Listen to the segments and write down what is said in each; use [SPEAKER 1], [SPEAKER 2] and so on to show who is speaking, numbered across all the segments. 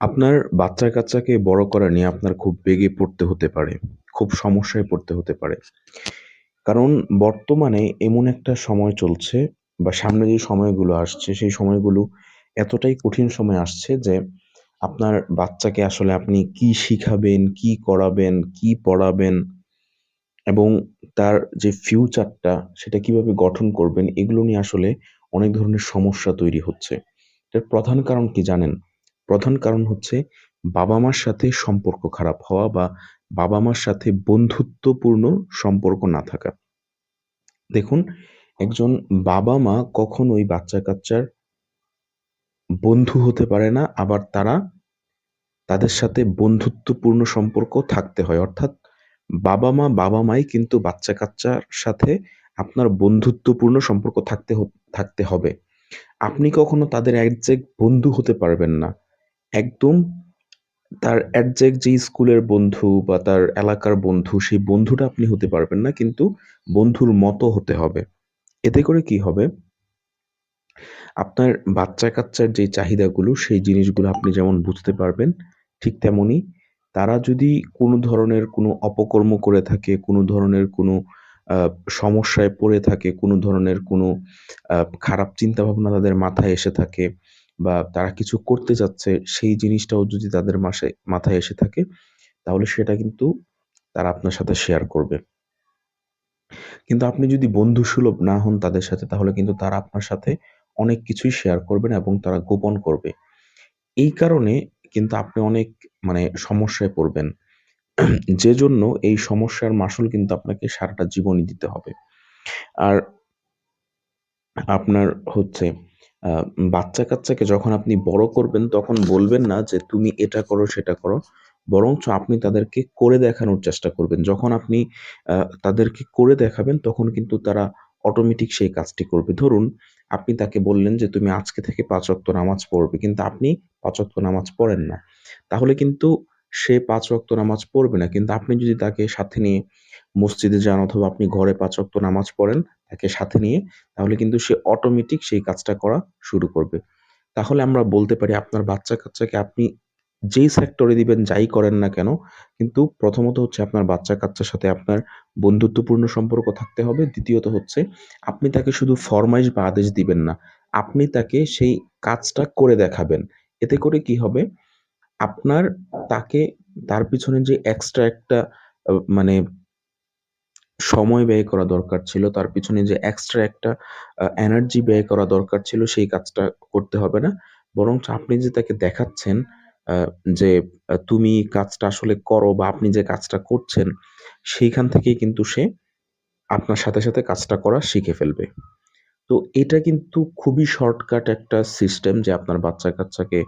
[SPEAKER 1] আপনার বাচ্চা-কাচ্চাকে বড় করা নিয়ে আপনার খুব বেগে পড়তে হতে পারে। খুব সমস্যায় পড়তে হতে পারে। কারণ বর্তমানে এমন একটা সময় চলছে বা সামনে যে সময়গুলো আসছে সেই সময়গুলো এতটাই কঠিন সময় আসছে যে আপনার বাচ্চাকে আসলে আপনি কি শিখাবেন, কি করাবেন, কি পড়াবেন এবং তার যে ফিউচারটা সেটা কীভাবে গঠন করবেন এগুলো নিয়ে আসলে অনেক ধরনের সমস্যা তৈরি হচ্ছে। এর প্রধান কারণ কি জানেন? প্রধান কারণ হচ্ছে বাবা-মার সাথে সম্পর্ক খারাপ হওয়া বা বাবা-মার সাথে বন্ধুত্বপূর্ণ সম্পর্ক না থাকা। দেখুন, একজন বাবা-মা কখনোই বাচ্চা-কাচ্চার বন্ধু হতে পারে না। আবার তারা তাদের সাথে বন্ধুত্বপূর্ণ সম্পর্ক থাকতে হয়। অর্থাৎ বাবা-মা, বাবা-মাই কিন্তু বাচ্চা-কাচ্চার সাথে আপনার বন্ধুত্বপূর্ণ সম্পর্ক থাকতে থাকতে হবে। আপনি কখনো তাদের একজ্যাক্ট বন্ধু হতে পারবেন না। একদম তার একজ্যাক্ট যেই স্কুলের বন্ধু বা তার এলাকার বন্ধু, সেই বন্ধুটা আপনি হতে পারবেন না। কিন্তু বন্ধুর মতো হতে হবে। এতে করে কি হবে? আপনার বাচ্চা-কাচ্চার যে চাহিদাগুলো, সেই জিনিসগুলো আপনি যেমন বুঝতে পারবেন, ঠিক তেমনি তারা যদি কোনো ধরনের কোনো অপকর্ম করে থাকে, কোনো ধরনের কোনো সমস্যায় পড়ে থাকে, কোনো ধরনের কোনো খারাপ চিন্তাভাবনা তাদের মাথায় এসে থাকে বা তারা কিছু করতে যাচ্ছে সেই জিনিসটাও যদি তাদের মাসে মাথায় এসে থাকে, তাহলে সেটা কিন্তু তারা আপনার সাথে শেয়ার করবে। কিন্তু আপনি যদি বন্ধুসুলভ না হন তাদের সাথে, তাহলে কিন্তু তারা আপনার সাথে অনেক কিছুই শেয়ার করবে না এবং তারা গোপন করবে। এই কারণে কিন্তু আপনি অনেক মানে সমস্যায় পড়বেন। যে জন্য এই সমস্যার মাসুল কিন্তু আপনাকে সারাটা জীবনই দিতে হবে। আর আপনার হচ্ছে আ বাচ্চা-কাচ্চাকে যখন আপনি বড় করবেন তখন বলবেন না যে, "তুমি এটা করো, সেটা করো।" বরঞ্চ আপনি তাদেরকে করে দেখানোর চেষ্টা করবেন। যখন আপনি তাদেরকে করে দেখাবেন তখন কিন্তু তারা অটোমেটিক সেই কাজটি করবে। ধরুন আপনি তাকে বললেন যে, "তুমি আজকে থেকে ৫ ওয়াক্ত নামাজ পড়বে।" কিন্তু আপনি ৫ ওয়াক্ত নামাজ পড়েন না। তাহলে কিন্তু সে ৫ ওয়াক্ত নামাজ পড়বে না। কিন্তু আপনি যদি তাকে সাথে নিয়ে মসজিদে যান অথবা আপনি ঘরে ৫ ওয়াক্ত নামাজ পড়েন তাকে সাথে নিয়ে, তাহলে কিন্তু সে অটোমেটিক সেই কাজটা করা শুরু করবে। তাহলে আমরা বলতে পারি আপনার বাচ্চা-কাচ্চাকে আপনি যেই সেক্টরে দিবেন, যাই করেন না কেন, কিন্তু প্রথমত হচ্ছে আপনার বাচ্চা-কাচ্চার সাথে আপনার বন্ধুত্বপূর্ণ সম্পর্ক থাকতে হবে। দ্বিতীয়ত হচ্ছে আপনি তাকে শুধু ফরমাইশ বা আদেশ দিবেন না। আপনি তাকে সেই কাজটা করে দেখাবেন। এতে করে কি হবে? আপনার তাকে তার পিছনে যে এক্সট্রা একটা মানে সময় ব্যয় করা দরকার ছিল, তার পিছনে যে এক্সট্রা একটা এনার্জি ব্যয় করা দরকার ছিল, সেই কাজটা করতে হবে না। বরঞ্চ আপনি যে তাকে দেখাচ্ছেন যে তুমি কাজটা আসলে করো বা আপনি যে কাজটা করছেন, সেইখান থেকেই কিন্তু সে আপনার সাথে, সাথে কাজটা করা শিখে ফেলবে। তো এটা কিন্তু খুবই শর্টকাট একটা সিস্টেম যে আপনার বাচ্চা-কাচ্চাকে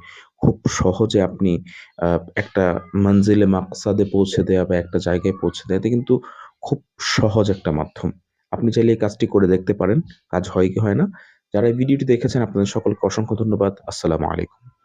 [SPEAKER 1] খুব সহজে আপনি একটা মঞ্জিলে মাকসাদে পৌঁছে দেয়া বা একটা জায়গায় পৌঁছে দেয়া। এটা কিন্তু খুব সহজ একটা মাধ্যম। আপনি চাইলে এই কাজটি করে দেখতে পারেন। কাজ হয় কি হয় না? যারা এই ভিডিওটি দেখেছেন, আপনাদের সকলকে অসংখ্য ধন্যবাদ। আসসালামু আলাইকুম।